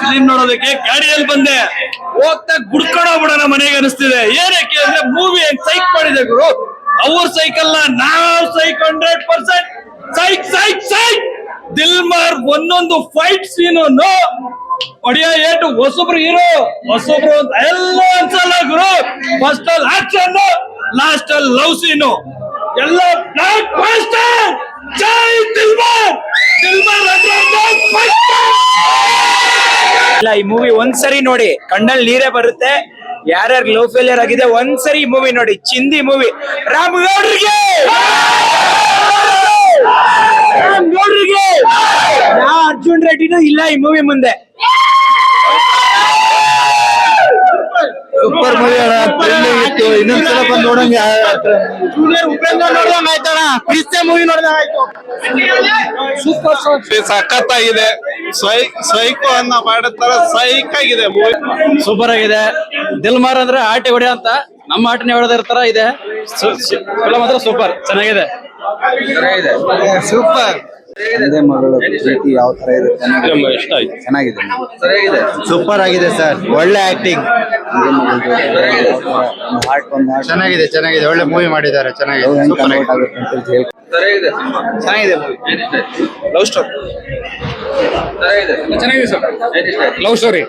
Film ನೋಡೋದಕ್ಕೆ ಗಾಡಿಯಲ್ಲಿ ಬಂದೆ. ಹೋಗ್ತಾ ಗುಡ್ಕೊಂಡೋಗ್ಬಿಡೋಣ ಮನೆಗೆ ಅನಿಸ್ತಿದೆ. ಏನಕ್ಕೆ ಅಂದ್ರೆ ಮೂವಿ ಹೆಂಗ್ ಸೈಕ್ ಮಾಡಿದೆ ಗುರು? ಅವ್ರ ಸೈಕಲ್ ನಾವ್ ಸೈಕ್ ಹಂಡ್ರೆಡ್ ಪರ್ಸೆಂಟ್ ಸೈಕ್ ಸೈಕ್ ಸೈಕ್ ದಿಲ್ಮಾರ್ ಒಂದೊಂದು ಫೈಟ್ ಸೀನು ಒಡಿಯಾ ಏಟು ಹೊಸಬ್ರು ಹೀರೋ, ಹೊಸಬ್ರು ಅಂತ ಎಲ್ಲ ಅನ್ಸಲ್ಲ ಗುರು. ಫಸ್ಟ್ ಅಲ್ಲಿ ಆಕ್ಷನ್ ಲಾಸ್ಟ್ ಅಲ್ಲಿ ಲವ್ ಸೀನು ಎಲ್ಲ ಬ್ಲಾಕ್ ಮಾಸ್ಟರ್ ಜೈ ದಿಲ್ಮಾರ್ ದಿಲ್ಮಾರ್ ಈ ಮೂವಿ ಒಂದ್ಸರಿ ನೋಡಿ. ಕಣ್ಣಲ್ಲಿ ನೀರೇ ಬರುತ್ತೆ. ಯಾರ್ಯಾರು ಲವ್ ಫೇಲಿಯರ್ ಆಗಿದೆ, ಒಂದ್ಸರಿ ಮೂವಿ ನೋಡಿ. ಚಿಂದಿ ಮೂವಿ ರಾಮ್ ಗೌಡ್ರಿಗೆ! ರಾಮ್ ಗೌಡ್ರಿಗೆ! ನಾ ಅರ್ಜುನ್ ರೆಡ್ಡಿನೂ ಇಲ್ಲ ಈ ಮೂವಿ ಮುಂದೆ. ಸೂಪರ್ ಮೂವಿ ಇತ್ತು? ಇನ್ನೊಂದ್ಸಲ ಬಂದು ನೋಡಂಗ ಜೂನಿಯರ್ ಉಪೇಂದ್ರ ನೋಡ್ದಂಗ ಆಯ್ತಣ ಕ್ರಿಸ್ತ ಮೂವಿ ನೋಡ್ದಂಗ ಆಯ್ತು. ಸೂಪರ್ ಸಖತ್ತಾಗಿದೆ. ಸೈ ಸೈಕೋ ಅನ್ನ ಮಾಡಿರ್ತಾರ ಸೈಕ್ ಆಗಿದೆ ಮೂವಿ ಸೂಪರ್ ಆಗಿದೆ. ದಿಲ್ಮಾರ್ ಅಂದ್ರೆ ಆಟೆ ಹೊಡೆ ಅಂತ ನಮ್ಮ ಆಟನೇ ಹೊಡೆದಿರ್ತಾರ ತರ ಇದೆ. ಫಿಲಂ ಮಾತ್ರ ಸೂಪರ್. ಚೆನ್ನಾಗಿದೆ. ಸೂಪರ್. ತಂದೆ ಮಗಳು ಪ್ರೀತಿ ಯಾವ ತರ ಇದೆ ಇಷ್ಟ ಆಯ್ತು ಚೆನ್ನಾಗಿದೆ ಸೂಪರ್ ಆಗಿದೆ ಸರ್ ಒಳ್ಳೆ ಆಕ್ಟಿಂಗ್ ಚೆನ್ನಾಗಿದೆ ಚೆನ್ನಾಗಿದೆ ಒಳ್ಳೆ ಮೂವಿ ಮಾಡಿದ್ದಾರೆ ಚೆನ್ನಾಗಿದೆ ಸೂಪರ್ ಚೆನ್ನಾಗಿದೆ ಲವ್ ಸ್ಟೋರಿ ಚೆನ್ನಾಗಿದೆ ಸರ್ ಲವ್ ಸ್ಟೋರಿ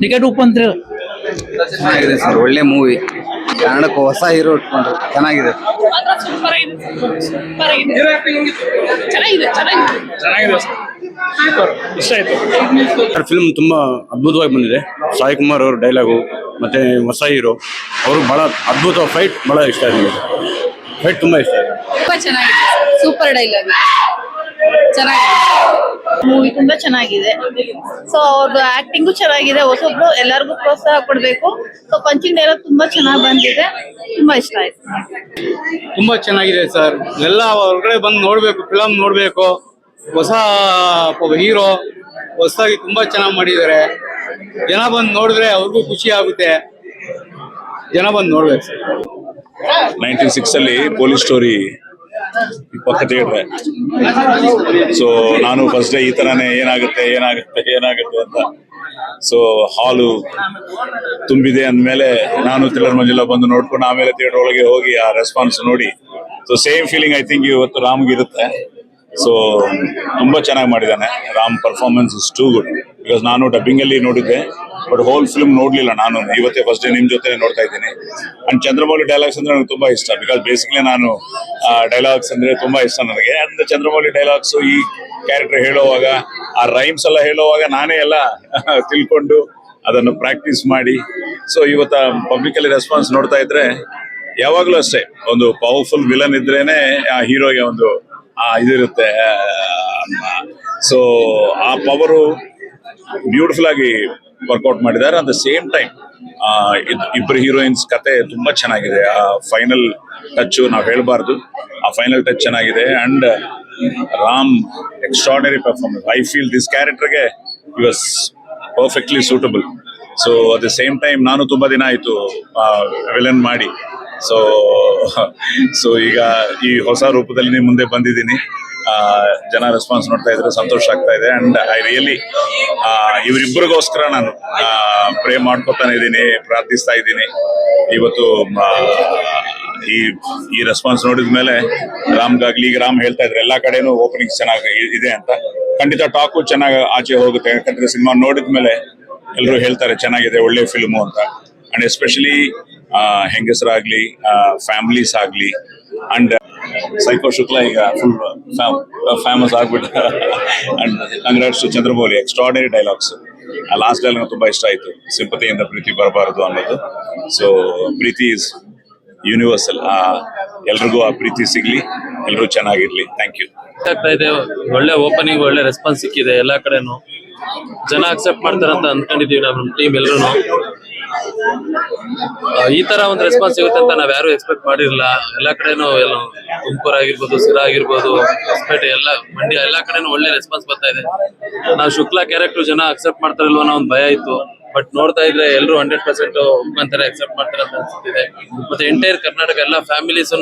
ಟಿಕೆಟ್ ಉಪ್ಪಂತ ಚೆನ್ನಾಗಿದೆ ಸರ್ ಒಳ್ಳೆ ಮೂವಿ ಕನ್ನಡಕ್ಕೆ ಹೊಸ ಹೀರೋ ಇಟ್ಕೊಂಡ್ರು ಚೆನ್ನಾಗಿದೆ. ಇಷ್ಟ ಆಯ್ತು. ಫಿಲ್ಮ್ ತುಂಬಾ ಅದ್ಭುತವಾಗಿ ಬಂದಿದೆ. ಸಾಯಿ ಕುಮಾರ್ ಅವ್ರ ಡೈಲಾಗು ಮತ್ತೆ ಹೊಸ ಹೀರೋ ಅವರು ಬಹಳ ಅದ್ಭುತ ಫೈಟ್ ಬಹಳ ಇಷ್ಟ ಆಗಿದೆ ಫೈಟ್ ತುಂಬಾ ಇಷ್ಟ ಆಗಿದೆ ತುಂಬಾ ಚೆನ್ನಾಗಿದೆ. ಸೂಪರ್ ಡೈಲಾಗ್ ಚೆನ್ನಾಗಿದೆ. ಮೂವಿ ತುಂಬಾ ಚೆನ್ನಾಗಿದೆ. ಸೊ ಅವ್ರದ್ದು ಆಕ್ಟಿಂಗು ಚೆನ್ನಾಗಿದೆ. ಹೊಸೊಬ್ರು ಎಲ್ಲರಿಗೂ ಪ್ರೋತ್ಸಾಹ ಕೊಡ್ಬೇಕು. ಸೊ ಪಂಚಿಂಗ್ ಡೈಲಾಗ್ ತುಂಬಾ ಚೆನ್ನಾಗಿ ಬಂದಿದೆ. ತುಂಬಾ ಇಷ್ಟ ಆಯ್ತು. ತುಂಬಾ ಚೆನ್ನಾಗಿದೆ ಸರ್. ಎಲ್ಲ ಹೊರಗಡೆ ಬಂದು ನೋಡ್ಬೇಕು ಫಿಲಮ್ ನೋಡ್ಬೇಕು. ಹೊಸ ಹೀರೋ ಹೊಸದಾಗಿ ತುಂಬಾ ಚೆನ್ನಾಗಿ ಮಾಡಿದ್ದಾರೆ. ಜನ ಬಂದು ನೋಡಿದ್ರೆ ಅವ್ರಿಗೂ ಖುಷಿ ಆಗುತ್ತೆ. ಜನ ಬಂದು ನೋಡ್ಬೇಕು ಸರ್. ನೈನ್ಟೀನ್ ಸಿಕ್ಸ್ ಅಲ್ಲಿ ಪೊಲೀಸ್ ಸ್ಟೋರಿ ಪಕ್ಕ ಥಿಯೇಟ್ರೆ ಸೊ ನಾನು ಫಸ್ಟ್ ಡೇ ಈ ತರನೇ ಏನಾಗುತ್ತೆ ಏನಾಗುತ್ತೆ ಏನಾಗುತ್ತೆ ಅಂತ. ಸೊ ಹಾಲು ತುಂಬಿದೆ ಅಂದ್ಮೇಲೆ ನಾನು ತಿಲ್ಲರ್ ಮಂಜುಲ ಬಂದು ನೋಡ್ಕೊಂಡು ಆಮೇಲೆ ಥಿಯೇಟರ್ ಒಳಗೆ ಹೋಗಿ ಆ ರೆಸ್ಪಾನ್ಸ್ ನೋಡಿ. So same feeling I think ಇವತ್ತು ರಾಮ್ಗೆ ಇರುತ್ತೆ. ಸೊ ತುಂಬಾ ಚೆನ್ನಾಗಿ ಮಾಡಿದ್ದಾನೆ. Ram performance is too good because ನಾನು ಡಬ್ಬಿಂಗ್ ಅಲ್ಲಿ ನೋಡಿದ್ದೆ ಬಟ್ ಹೋಲ್ ಫಿಲ್ಮ್ ನೋಡ್ಲಿಲ್ಲ ನಾನು. ಇವತ್ತೇ ಫಸ್ಟ್ ಡೇ ನಿಮ್ ಜೊತೆ ನೋಡ್ತಾ ಇದ್ದೀನಿ. ಅಂಡ್ ಚಂದ್ರಮೌಳಿ ಡೈಲಾಗ್ಸ್ ಅಂದ್ರೆ ನನಗೆ ತುಂಬಾ ಇಷ್ಟ. ಬಿಕಾಸ್ ಬೇಸಿಕಲಿ ನಾನು ಡೈಲಾಗ್ಸ್ ಅಂದ್ರೆ ತುಂಬಾ ಇಷ್ಟ ನನಗೆ. ಅಂಡ್ ಚಂದ್ರಮೌಳಿ ಡೈಲಾಗ್ಸ್ ಈ ಕ್ಯಾರೆಕ್ಟರ್ ಹೇಳುವಾಗ, ಆ ರೈಮ್ಸ್ ಎಲ್ಲ ಹೇಳುವಾಗ ನಾನೇ ಎಲ್ಲ ತಿಳ್ಕೊಂಡು ಅದನ್ನು ಪ್ರಾಕ್ಟೀಸ್ ಮಾಡಿ. ಸೊ ಇವತ್ತ ಪಬ್ಲಿಕ್ ಅಲ್ಲಿ ರೆಸ್ಪಾನ್ಸ್ ನೋಡ್ತಾ ಇದ್ರೆ, ಯಾವಾಗ್ಲೂ ಅಷ್ಟೇ, ಒಂದು ಪವರ್ಫುಲ್ ವಿಲನ್ ಇದ್ರೇನೆ ಆ ಹೀರೋಗೆ ಒಂದು ಇದಿರುತ್ತೆ ಸೊ ಆ ಪವರು ಬ್ಯೂಟಿಫುಲ್ ಆಗಿ ವರ್ಕೌಟ್ ಮಾಡಿದ್ದಾರೆ. ಅಟ್ ದ ಸೇಮ್ ಟೈಮ್ ಇಬ್ಬರು ಹೀರೋಯಿನ್ಸ್ ಕತೆ ತುಂಬಾ ಚೆನ್ನಾಗಿದೆ. ಆ ಫೈನಲ್ ಟಚ್ ನಾವು ಹೇಳಬಾರ್ದು. ಆ ಫೈನಲ್ ಟಚ್ ಚೆನ್ನಾಗಿದೆ. And Ram extraordinary performance I feel this ಕ್ಯಾರೆಕ್ಟರ್ಗೆ was perfectly suitable so at the same time ನಾನು ತುಂಬಾ ದಿನ ಆಯ್ತು ವಿಲನ್ ಮಾಡಿ. ಸೊ ಸೊ ಈಗ ಈ ಹೊಸ ರೂಪದಲ್ಲಿ ನೀವು ಮುಂದೆ ಬಂದಿದ್ದೀನಿ. ಜನ ರೆಸ್ಪಾನ್ಸ್ ನೋಡ್ತಾ ಇದ್ರೆ ಸಂತೋಷ ಆಗ್ತಾ ಇದೆ. ಅಂಡ್ ಐ ರಿಯಲಿ ಇವರಿಬ್ಬರಿಗೋಸ್ಕರ ನಾನು ಪ್ರೇ ಮಾಡ್ಕೊತಾನೆ ಇದ್ದೀನಿ, ಪ್ರಾರ್ಥಿಸ್ತಾ ಇದ್ದೀನಿ. ಇವತ್ತು ಈ ಈ ರೆಸ್ಪಾನ್ಸ್ ನೋಡಿದ ಮೇಲೆ ರಾಮ್ಗಾಗ್ಲಿ ಈಗ ರಾಮ್ ಹೇಳ್ತಾ ಇದ್ರೆ, ಎಲ್ಲಾ ಕಡೆನೂ ಓಪನಿಂಗ್ ಚೆನ್ನಾಗಿ ಇದೆ ಅಂತ. ಖಂಡಿತ ಟಾಕು ಚೆನ್ನಾಗಿ ಆಚೆ ಹೋಗುತ್ತೆ. ಯಾಕಂದ್ರೆ ಸಿನಿಮಾ ನೋಡಿದ ಮೇಲೆ ಎಲ್ಲರೂ ಹೇಳ್ತಾರೆ, ಚೆನ್ನಾಗಿದೆ, ಒಳ್ಳೆ ಫಿಲ್ಮು ಅಂತ. ಅಂಡ್ ಎಸ್ಪೆಷಲಿ ಹೆಂಗಸರಾಗ್ಲಿ ಫ್ಯಾಮಿಲೀಸ್ ಆಗ್ಲಿ ಅಂಡ್ ಸೈಕೋ ಶುಕ್ಲಾ ಈಗ ಫುಲ್ ಫೇಮಸ್ ಆಗ್ಬಿಟ್ಟು. And congrats to Chandramouli dialogues ಆ ಲಾಸ್ಟ್ ಡೈಲಾಗ್ ತುಂಬಾ ಇಷ್ಟ ಆಯ್ತು. ಸಿಂಪತಿಯಿಂದ ಪ್ರೀತಿ ಬರಬಾರದು ಅನ್ನೋದು. ಸೊ ಪ್ರೀತಿ ಇಸ್ ಯೂನಿವರ್ಸಲ್ ಎಲ್ರಿಗೂ ಆ ಪ್ರೀತಿ ಸಿಗ್ಲಿ ಎಲ್ಲರೂ ಚೆನ್ನಾಗಿರ್ಲಿ. ಥ್ಯಾಂಕ್ ಯು ಆಗ್ತಾ ಇದೆ, ಒಳ್ಳೆ ಓಪನಿಂಗ್ ಒಳ್ಳೆ ರೆಸ್ಪಾನ್ಸ್ ಸಿಕ್ಕಿದೆ ಎಲ್ಲಾ ಕಡೆನು. ಜನ ಅಕ್ಸೆಪ್ಟ್ ಮಾಡ್ತಾರಂತ ಅಂದ್ಕೊಂಡಿದೀವಿ ನಮ್ಮ ಟೀಮ್ ಎಲ್ರು ಈ ತರ ಒಂದು ರೆಸ್ಪಾನ್ಸ್ ಸಿಗುತ್ತೆ ಅಂತ ನಾವ್ ಯಾರು ಎಕ್ಸ್ಪೆಕ್ಟ್ ಮಾಡಿರಲಿಲ್ಲ. ಎಲ್ಲಾ ಕಡೆನು ಎಲ್ಲ ತುಮಕೂರು ಆಗಿರ್ಬೋದು ಸಿರಾ ಆಗಿರ್ಬೋದು, ಹೊಸಪೇಟೆ, ಎಲ್ಲ ಮಂಡ್ಯ, ಎಲ್ಲಾ ಕಡೆನೂ ಒಳ್ಳೆ ರೆಸ್ಪಾನ್ಸ್ ಬರ್ತಾ ಇದೆ. ನಾವು ಶುಕ್ಲಾ ಕ್ಯಾರೆಕ್ಟರ್ ಜನ ಅಕ್ಸೆಪ್ಟ್ ಮಾಡ್ತಾರಲ್ವ ಅನ್ನೋ ಒಂದು ಭಯ ಇತ್ತು. ಬಟ್ ನೋಡ್ತಾ ಇದ್ರೆ ಎಲ್ಲರೂ ಹಂಡ್ರೆಡ್ ಪರ್ಸೆಂಟ್ ಒಪ್ಕೊಂತಾರೆ ಅಕ್ಸೆಪ್ಟ್ ಮಾಡ್ತಾರೆ ಅಂತ ಅನ್ಸುತ್ತಿದೆ ಮತ್ತೆ ಎಂಟೈರ್ ಕರ್ನಾಟಕ, ಎಲ್ಲ ಫ್ಯಾಮಿಲೀಸ್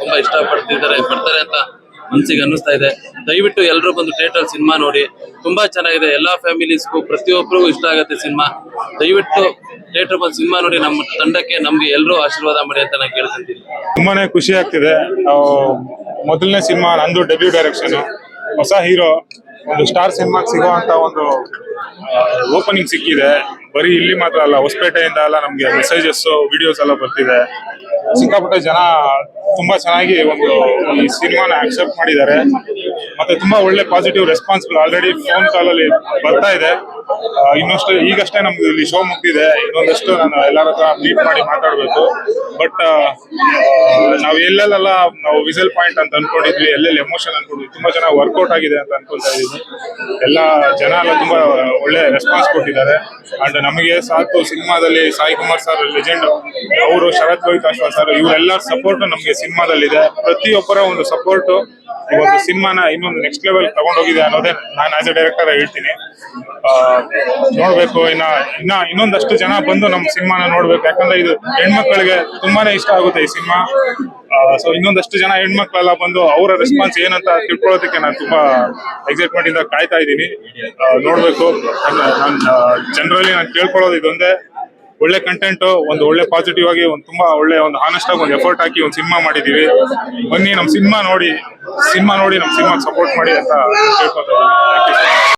ತುಂಬಾ ಇಷ್ಟ ಪಡ್ತಿದ್ದಾರೆ ಬರ್ತಾರೆ ಅಂತ ಮನ್ಸಿಗೆ ಅನ್ನಿಸ್ತಾ ಇದೆ. ದಯವಿಟ್ಟು ಎಲ್ಲರೂ ಬಂದು ಥಿಯೇಟರ್ ಸಿನಿಮಾ ನೋಡಿ. ತುಂಬಾ ಚೆನ್ನಾಗಿದೆ. ಎಲ್ಲಾ ಫ್ಯಾಮಿಲೀಸ್ಗೂ ಪ್ರತಿಯೊಬ್ಬರಿಗೂ ಇಷ್ಟ ಆಗುತ್ತೆ ಸಿನಿಮಾ ದಯವಿಟ್ಟು ಥಿಯೇಟರ್ ಬಂದು ಸಿನಿಮಾ ನೋಡಿ. ನಮ್ಮ ತಂಡಕ್ಕೆ ನಮ್ಗೆ ಎಲ್ಲರೂ ಆಶೀರ್ವಾದ ಮಾಡಿ ಅಂತ ನಾನು ಕೇಳ್ಕೊಂತೀನಿ. ತುಂಬಾನೇ ಖುಷಿ ಆಗ್ತಿದೆ. ಮೊದಲನೇ ಸಿನಿಮಾ ನಂದು ಡೆಬ್ಯೂ ಡೈರೆಕ್ಷನ್ ಹೊಸ ಹೀರೋ ಒಂದು ಸ್ಟಾರ್ ಸಿನಿಮಾಗೆ ಸಿಗುವಂತ ಒಂದು ಓಪನಿಂಗ್ ಸಿಕ್ಕಿದೆ. ಬರೀ ಇಲ್ಲಿ ಮಾತ್ರ ಅಲ್ಲ, ಹೊಸಪೇಟೆಯಿಂದ ಎಲ್ಲ ನಮಗೆ ಮೆಸೇಜಸ್ ವಿಡಿಯೋಸ್ ಎಲ್ಲ ಬರ್ತಿದೆ. ಸಿಕ್ಕಾಪಟ್ಟೆ ಜನ ತುಂಬಾ ಚೆನ್ನಾಗಿ ಒಂದು ಈ ಸಿನಿಮಾನ ಅಕ್ಸೆಪ್ಟ್ ಮಾಡಿದ್ದಾರೆ. ಮತ್ತೆ ತುಂಬಾ ಒಳ್ಳೆ ಪಾಸಿಟಿವ್ ರೆಸ್ಪಾನ್ಸ್ಗಳು ಆಲ್ರೆಡಿ ಫೋನ್ ಕಾಲ್ ಅಲ್ಲಿ ಬರ್ತಾ ಇದೆ. ಇನ್ನಷ್ಟು ಈಗಷ್ಟೇ ನಮ್ದು ಇಲ್ಲಿ ಶೋ ಮುಗ್ದಿದೆ. ಇನ್ನೊಂದಷ್ಟು ನಾನು ಎಲ್ಲರ ಹತ್ರ ಮೀಟ್ ಮಾಡಿ ಮಾತಾಡ್ಬೇಕು. ಬಟ್ ನಾವು ಎಲ್ಲೆಲ್ಲ ನಾವು ವಿಸಲ್ ಪಾಯಿಂಟ್ ಅಂತ ಅನ್ಕೊಂಡಿದ್ವಿ, ಎಲ್ಲೆಲ್ಲಿ ಎಮೋಷನ್ ಅನ್ಕೊಂಡಿದ್ವಿ, ತುಂಬಾ ಚೆನ್ನಾಗಿ ವರ್ಕೌಟ್ ಆಗಿದೆ ಅಂತ ಅನ್ಕೊಳ್ತಾ ಇದೀವಿ ಎಲ್ಲ ಜನ ಎಲ್ಲ ತುಂಬಾ ಒಳ್ಳೆ ರೆಸ್ಪಾನ್ಸ್ ಕೊಟ್ಟಿದ್ದಾರೆ. ಅಂಡ್ ನಮಗೆ ಸಾಕು ಸಿನಿಮಾದಲ್ಲಿ ಸಾಯಿ ಕುಮಾರ್ ಸರ್ ಲೆಜೆಂಡ್ ಅವರು ಶರತ್ ಲೋಹಿತಾಶ್ವ ಸರ್ ಇವರೆಲ್ಲ ಸಪೋರ್ಟ್ ನಮಗೆ ಸಿನಿಮಾದಲ್ಲಿದೆ. ಪ್ರತಿಯೊಬ್ಬರ ಒಂದು ಸಪೋರ್ಟ್ ಇವತ್ತು ಸಿನಿಮಾನ ಇನ್ನೊಂದು ನೆಕ್ಸ್ಟ್ ಲೆವೆಲ್ ತಗೊಂಡೋಗಿದೆ ಅನ್ನೋದೇ ನಾನು ಆಸ್ ಎ ಡೈರೆಕ್ಟರ್ ಹೇಳ್ತೀನಿ. ನೋಡ್ಬೇಕು, ಇನ್ನ ಇನ್ನ ಇನ್ನೊಂದಷ್ಟು ಜನ ಬಂದು ನಮ್ಮ ಸಿನಿಮಾನ ನೋಡ್ಬೇಕು. ಯಾಕಂದ್ರೆ ಇದು ಹೆಣ್ಮಕ್ಳಿಗೆ ತುಂಬಾನೇ ಇಷ್ಟ ಆಗುತ್ತೆ ಈ ಸಿನಿಮಾ. ಸೊ ಇನ್ನೊಂದಷ್ಟು ಜನ ಹೆಣ್ಮಕ್ಳೆಲ್ಲ ಬಂದು ಅವರ ರೆಸ್ಪಾನ್ಸ್ ಏನಂತ ತಿಳ್ಕೊಳ್ಳೋದಕ್ಕೆ ನಾನು ತುಂಬಾ ಎಕ್ಸೈಟ್ಮೆಂಟ್ ಇಂದ ಕಾಯ್ತಾ ಇದ್ದೀನಿ. ನೋಡ್ಬೇಕು. ನಾನು ಜನರಲಿ ನಾನು ಕೇಳ್ಕೊಳ್ಳೋದು ಇದೊಂದೇ. ಒಳ್ಳೆ ಕಂಟೆಂಟ್ ಒಂದು ಒಳ್ಳೆ ಪಾಸಿಟಿವ್ ಆಗಿ, ಒಂದು ತುಂಬಾ ಒಳ್ಳೆ ಒಂದು ಆನೆಸ್ಟ್ ಆಗಿ ಒಂದು ಎಫರ್ಟ್ ಹಾಕಿ ಒಂದು ಸಿನಿಮಾ ಮಾಡಿದೀವಿ. ಬನ್ನಿ ನಮ್ಮ ಸಿನಿಮಾ ನೋಡಿ ಸಿನಿಮಾ ನೋಡಿ ನಮ್ಮ ಸಿನಿಮಾಗೆ ಸಪೋರ್ಟ್ ಮಾಡಿ ಅಂತ ಕೇಳ್ಕೊತಾ